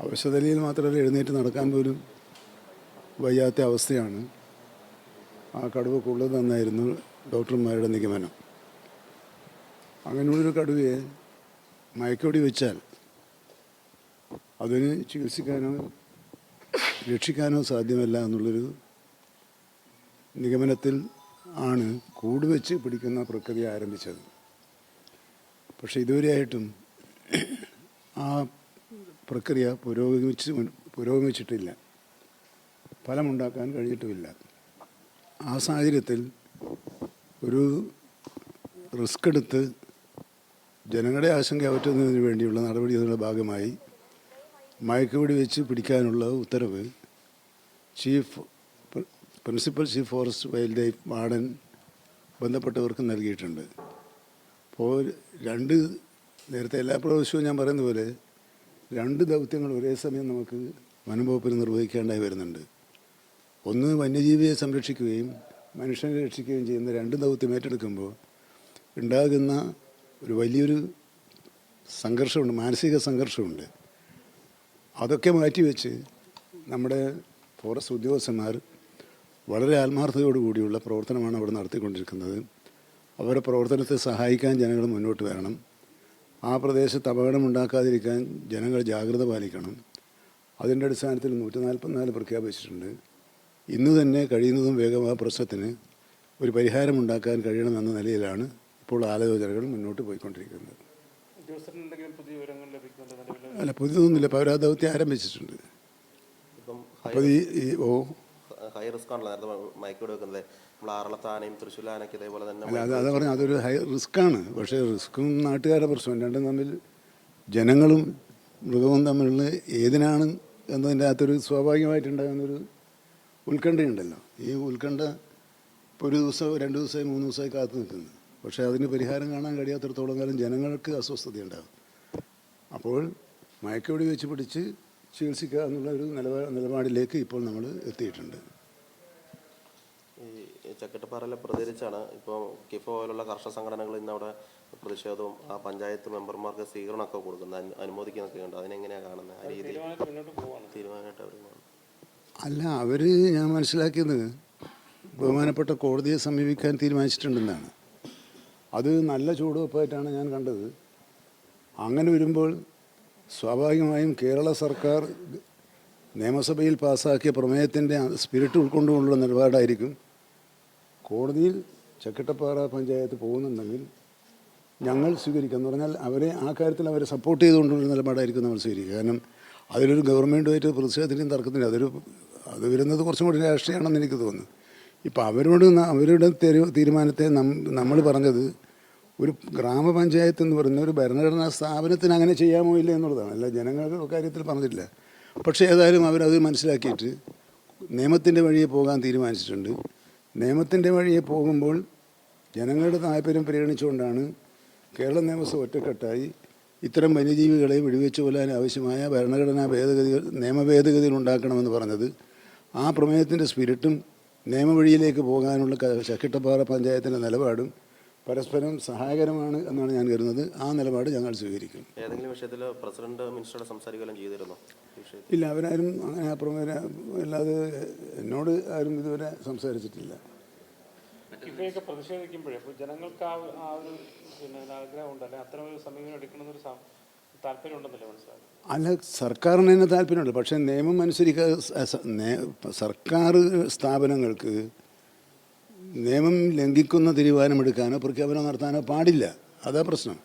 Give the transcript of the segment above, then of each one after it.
അവശതലയിൽ മാത്രമല്ല എഴുന്നേറ്റ് നടക്കാൻ പോലും വയ്യാത്ത അവസ്ഥയാണ്. ആ കടുവക്കുള്ളത് എന്നായിരുന്നു ഡോക്ടർമാരുടെ നിഗമനം. അങ്ങനെയുള്ളൊരു കടുവയെ മയക്കോടി വെച്ചാൽ അതിന് ചികിത്സിക്കാനോ രക്ഷിക്കാനോ സാധ്യമല്ല എന്നുള്ളൊരു നിഗമനത്തിൽ ആണ് കൂടുവെച്ച് പിടിക്കുന്ന പ്രക്രിയ ആരംഭിച്ചത്. പക്ഷേ ഇതുവരെയായിട്ടും ആ പ്രക്രിയ പുരോഗമിച്ച് പുരോഗമിച്ചിട്ടില്ല. ഫലമുണ്ടാക്കാൻ കഴിഞ്ഞിട്ടുമില്ല. ആ സാഹചര്യത്തിൽ ഒരു റിസ്ക് എടുത്ത് ജനങ്ങളുടെ ആശങ്ക അകറ്റുന്നതിന് വേണ്ടിയുള്ള നടപടികളുടെ ഭാഗമായി മയക്കുപിടി വെച്ച് പിടിക്കാനുള്ള ഉത്തരവ് ചീഫ് പ്രി- principal chief forest wildlife warden ബന്ധപ്പെട്ടവർക്ക് നൽകിയിട്ടുണ്ട്. അപ്പോൾ രണ്ട് നേരത്തെ എല്ലാ പ്രാവശ്യവും ഞാൻ പറയുന്ന പോലെ രണ്ട് ദൗത്യങ്ങൾ ഒരേ സമയം നമുക്ക് വനംവകുപ്പിൽ നിർവഹിക്കേണ്ടതായി വരുന്നുണ്ട്. ഒന്ന് വന്യജീവിയെ സംരക്ഷിക്കുകയും മനുഷ്യനെ രക്ഷിക്കുകയും ചെയ്യുന്ന രണ്ട് ദൗത്യം ഏറ്റെടുക്കുമ്പോൾ ഉണ്ടാകുന്ന ഒരു വലിയൊരു സംഘർഷമുണ്ട് മാനസിക സംഘർഷമുണ്ട്. അതൊക്കെ മാറ്റിവെച്ച് നമ്മുടെ ഫോറസ്റ്റ് ഉദ്യോഗസ്ഥന്മാർ വളരെ ആത്മാർത്ഥതയോട് കൂടിയുള്ള പ്രവർത്തനമാണ് അവിടെ നടത്തിക്കൊണ്ടിരിക്കുന്നത്. അവരുടെ പ്രവർത്തനത്തെ സഹായിക്കാൻ ജനങ്ങൾ മുന്നോട്ട് വരണം. ആ പ്രദേശത്ത് അപകടം ഉണ്ടാക്കാതിരിക്കാൻ ജനങ്ങൾ ജാഗ്രത പാലിക്കണം. അതിന്റെ അടിസ്ഥാനത്തിൽ നൂറ്റി നാൽപ്പത്തിനാല് പ്രഖ്യാപിച്ചിട്ടുണ്ട്. ഇന്ന് തന്നെ കഴിയുന്നതും വേഗം ആ പ്രശ്നത്തിന് ഒരു പരിഹാരമുണ്ടാക്കാൻ കഴിയണമെന്ന നിലയിലാണ് ഇപ്പോൾ ആലോചനകൾ മുന്നോട്ട് പോയിക്കൊണ്ടിരിക്കുന്നത്. അല്ല പുതിയതൊന്നുമില്ല. പൗരാദൗത്യം ആരംഭിച്ചിട്ടുണ്ട്. അപ്പോൾ ഈ ഓ ഹൈ റിസ്ക് ആണല്ലോ നേരത്തെ മയക്കോട് വെക്കുന്നത്. നമ്മൾ ആറളത്താനയും തൃശ്ശൂലാനൊക്കെ ഇതേപോലെ തന്നെ അത് അതാ പറഞ്ഞ അതൊരു ഹൈ റിസ്ക് ആണ്. പക്ഷേ റിസ്ക്കും നാട്ടുകാരുടെ പ്രശ്നം രണ്ടും തമ്മിൽ ജനങ്ങളും മൃഗവും തമ്മിലുള്ള ഏതിനാണ് എന്നതിന്റെ അകത്തൊരു സ്വാഭാവികമായിട്ടുണ്ടാകുന്നൊരു ഉത്കണ്ഠയുണ്ടല്ലോ. ഈ ഉത്കണ്ഠ ഇപ്പോൾ ഒരു ദിവസം രണ്ട് ദിവസമായി മൂന്ന് ദിവസമായി കാത്തു നിൽക്കുന്നു. പക്ഷേ അതിന് പരിഹാരം കാണാൻ കഴിയാത്തിടത്തോളം കാലം ജനങ്ങൾക്ക് അസ്വസ്ഥതയുണ്ടാകും അപ്പോൾ മയക്കോടി വെച്ച് പിടിച്ച് ചികിത്സിക്കുക എന്നുള്ള ഒരു നിലപാട് നിലപാടിലേക്ക് ഇപ്പോൾ നമ്മൾ എത്തിയിട്ടുണ്ട്. ചക്കട്ടപ്പാറയിലെ പ്രതികരിച്ചാണ് ഇപ്പോൾ കിഫോ പോലുള്ള കർഷക സംഘടനകൾ ഇന്ന് അവിടെ പ്രതിഷേധവും ആ പഞ്ചായത്ത് മെമ്പർമാർക്ക് സ്വീകരണമൊക്കെ കൊടുക്കുന്നത് അനു- അനുമോദിക്കുന്നൊക്കെ ഉണ്ട് അതിനെങ്ങനെയാണ് കാണുന്നത് ആ രീതിയിൽ പോവാണ്. തീരുമാനമായിട്ട് അവർ അല്ല അവർ ഞാൻ മനസ്സിലാക്കിയത് ബഹുമാനപ്പെട്ട കോടതിയെ സമീപിക്കാൻ തീരുമാനിച്ചിട്ടുണ്ടെന്നാണ്. അത് നല്ല ചുവടുവെപ്പായിട്ടാണ് ഞാൻ കണ്ടത്. അങ്ങനെ വരുമ്പോൾ സ്വാഭാവികമായും കേരള സർക്കാർ നിയമസഭയിൽ പാസ്സാക്കിയ പ്രമേയത്തിന്റെ സ്പിരിറ്റ് ഉൾക്കൊണ്ടുകൊണ്ടുള്ള നിലപാടായിരിക്കും കോടതിയിൽ ചക്കട്ടപ്പാറ പഞ്ചായത്ത് പോകുന്നുണ്ടെങ്കിൽ ഞങ്ങൾ സ്വീകരിക്കുക എന്ന് പറഞ്ഞാൽ അവരെ ആ കാര്യത്തിൽ അവരെ സപ്പോർട്ട് ചെയ്തുകൊണ്ടുള്ള നിലപാടായിരിക്കും നമ്മൾ സ്വീകരിക്കുക. കാരണം അതിലൊരു ഗവൺമെന്റുമായിട്ട് പ്രതിഷേധത്തിന്റെയും തർക്കത്തിന്റെ അതൊരു അത് വരുന്നത് കുറച്ചും കൂടി രാഷ്ട്രീയമാണെന്ന് എനിക്ക് തോന്നുന്നു. ഇപ്പോൾ അവരോട് അവരുടെ തെരു- തീരുമാനത്തെ നമ്മൾ പറഞ്ഞത് ഒരു ഗ്രാമപഞ്ചായത്ത് എന്ന് പറയുന്ന ഒരു ഭരണഘടനാ സ്ഥാപനത്തിന് അങ്ങനെ ചെയ്യാമോ ഇല്ല എന്നുള്ളതാണ്. അല്ല ജനങ്ങളുടെ കാര്യത്തിൽ പറഞ്ഞിട്ടില്ല. പക്ഷേ ഏതായാലും അവരത് മനസ്സിലാക്കിയിട്ട് നിയമത്തിന്റെ വഴിയെ പോകാൻ തീരുമാനിച്ചിട്ടുണ്ട്. നിയമത്തിന്റെ വഴിയെ പോകുമ്പോൾ ജനങ്ങളുടെ താല്പര്യം പരിഗണിച്ചുകൊണ്ടാണ് കേരള നിയമസഭ ഒറ്റക്കെട്ടായി ഇത്തരം വന്യജീവികളെ വെടിവെച്ച് കൊല്ലാൻ ആവശ്യമായ ഭരണഘടനാ ഭേദഗതികൾ നിയമ ഭേദഗതികൾ ഉണ്ടാക്കണമെന്ന് പറഞ്ഞത്. ആ പ്രമേയത്തിന്റെ സ്പിരിറ്റും നിയമവഴിയിലേക്ക് പോകാനുള്ള ചക്കിട്ടപ്പാറ പഞ്ചായത്തിന്റെ നിലപാടും പരസ്പരം സഹായകരമാണ് എന്നാണ് ഞാൻ കരുതുന്നത്. ആ നിലപാട് ഞങ്ങൾ സ്വീകരിക്കും. ഏതെങ്കിലും വിഷയത്തിൽ പ്രസിഡന്റ് മിനിസ്റ്ററോട് സംസാരിക്കുകയും ചെയ്തിരുന്നോ? ഇല്ല അവരാരും അങ്ങനെ അപ്പുറം വരെ അല്ലാതെ എന്നോട് ആരും ഇതുവരെ സംസാരിച്ചിട്ടില്ല. ഇവയൊക്കെ പ്രതിഷേധിക്കുമ്പോഴേ അപ്പോൾ ജനങ്ങൾക്ക് ആ ഒരു- ആ ഒരു പിന്നെ ഒരു ആഗ്രഹമുണ്ട്. അല്ലെങ്കിൽ അത്തരം ഒരു സമീപനം എടുക്കണമെന്നൊരു സം- താല്പര്യം ഉണ്ടെന്നല്ലേ മനസ്സിലാകും അല്ല സർക്കാരിന് തന്നെ താല്പര്യമുണ്ട്. പക്ഷേ നിയമം അനുസരിക്കാതെ സർക്കാർ സ്ഥാപനങ്ങൾക്ക് നിയമം ലംഘിക്കുന്ന തീരുമാനമെടുക്കാനോ പ്രഖ്യാപനം നടത്താനോ പാടില്ല. അതാ പ്രശ്നം.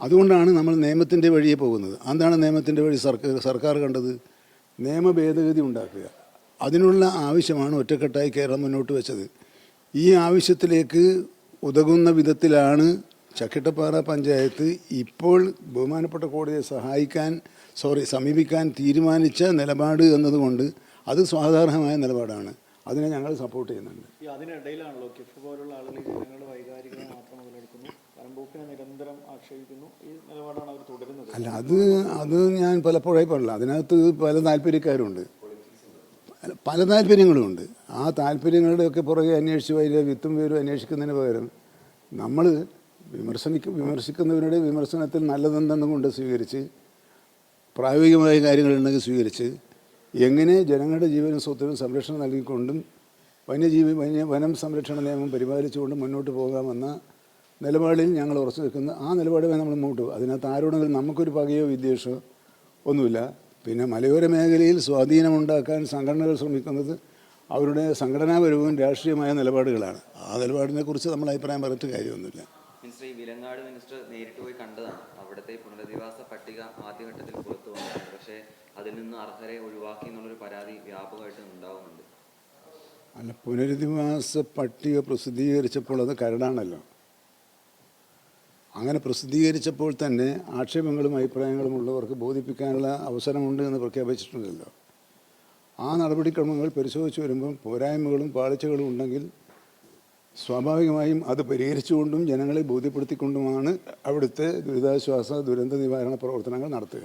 അതുകൊണ്ടാണ് നമ്മൾ നിയമത്തിന്റെ വഴിയെ പോകുന്നത്. എന്താണ് നിയമത്തിന്റെ വഴി? സർക്കാർ സർക്കാർ കണ്ടത്? നിയമ ഭേദഗതി ഉണ്ടാക്കുക. അതിനുള്ള ആവശ്യമാണ് ഒറ്റക്കെട്ടായി കേരളം മുന്നോട്ട് വെച്ചത്. ഈ ആവശ്യത്തിലേക്ക് ഉതകുന്ന വിധത്തിലാണ് ചക്കിട്ടപ്പാറ പഞ്ചായത്ത് ഇപ്പോൾ ബഹുമാനപ്പെട്ട കോടതിയെ സഹായിക്കാൻ സോറി സമീപിക്കാൻ തീരുമാനിച്ച നിലപാട് എന്നതുകൊണ്ട് അത് സ്വാധാരണമായ നിലപാടാണ്. അതിനെ ഞങ്ങൾ സപ്പോർട്ട് ചെയ്യുന്നുണ്ട്. അതിനിടയിലാണല്ലോ കിഫ് പോലുള്ള ആളുകൾ ജനങ്ങൾ വൈകാരികത മാത്രം മുതലെടുക്കുന്നു. പരമ്പൂപ്പിനെ നിരന്തരം ആക്ഷേപിക്കുന്നു. ഈ നിലപാടാണ് അവർ തുടരുന്നത്. അല്ല അത് അത് ഞാൻ പലപ്പോഴായി പറഞ്ഞില്ല. അതിനകത്ത് പല താല്പര്യക്കാരുണ്ട്. പല താല്പര്യങ്ങളുമുണ്ട് ആ താല്പര്യങ്ങളുടെയൊക്കെ പുറകെ അന്വേഷിച്ച് അതിലെ വിത്തും പേരും അന്വേഷിക്കുന്നതിന് പകരം നമ്മൾ വിമർശനിക്കും വിമർശിക്കുന്നവരുടെ വിമർശനത്തിൽ നല്ലതെന്തെന്നും കൊണ്ട് സ്വീകരിച്ച് പ്രായോഗികമായ കാര്യങ്ങളുണ്ടെങ്കിൽ സ്വീകരിച്ച് എങ്ങനെ ജനങ്ങളുടെ ജീവനും സ്വത്തിനും സംരക്ഷണം നൽകിക്കൊണ്ടും വന്യജീവി വന്യ വനം സംരക്ഷണ നിയമം പരിപാലിച്ചുകൊണ്ട് മുന്നോട്ട് പോകാമെന്ന നിലപാടിൽ ഞങ്ങൾ ഉറച്ചു നിൽക്കുന്ന. ആ നിലപാടുമായി നമ്മൾ മുന്നോട്ട് പോകും. അതിനകത്ത് ആരോടെങ്കിലും നമുക്കൊരു പകയോ വിദ്വേഷമോ ഒന്നുമില്ല. പിന്നെ മലയോര മേഖലയിൽ സ്വാധീനമുണ്ടാക്കാൻ സംഘടനകൾ ശ്രമിക്കുന്നത് അവരുടെ സംഘടനാപരവും രാഷ്ട്രീയമായ നിലപാടുകളാണ്. ആ നിലപാടിനെക്കുറിച്ച് നമ്മൾ അഭിപ്രായം പറഞ്ഞിട്ട് കാര്യമൊന്നുമില്ല. വിലങ്ങാട് മിനിസ്റ്റർ നേരിട്ട് പോയി കണ്ടതാണ്. അവിടുത്തെ പുനരധിവാസ പട്ടിക ആദ്യഘട്ടത്തിൽ പുറത്തു വന്നതാണ്. പക്ഷേ അതിൽ നിന്ന് അർഹരെ ഒഴിവാക്കി എന്നുള്ളൊരു പരാതി വ്യാപകമായിട്ട് ഉണ്ടാവുന്നുണ്ട്. അല്ല പുനരധിവാസ പട്ടിക പ്രസിദ്ധീകരിച്ചപ്പോൾ അത് കരടാണല്ലോ. അങ്ങനെ പ്രസിദ്ധീകരിച്ചപ്പോൾ തന്നെ ആക്ഷേപങ്ങളും അഭിപ്രായങ്ങളും ഉള്ളവർക്ക് ബോധിപ്പിക്കാനുള്ള അവസരമുണ്ട് എന്ന് പ്രഖ്യാപിച്ചിട്ടുണ്ടല്ലോ. ആ നടപടിക്രമങ്ങൾ പരിശോധിച്ച് വരുമ്പം പോരായ്മകളും പാളിച്ചകളും ഉണ്ടെങ്കിൽ സ്വാഭാവികമായും അത് പരിഹരിച്ചുകൊണ്ടും ജനങ്ങളെ ബോധ്യപ്പെടുത്തിക്കൊണ്ടുമാണ് അവിടുത്തെ ദുരിതാശ്വാസ ദുരന്ത നിവാരണ പ്രവർത്തനങ്ങൾ നടത്തുക.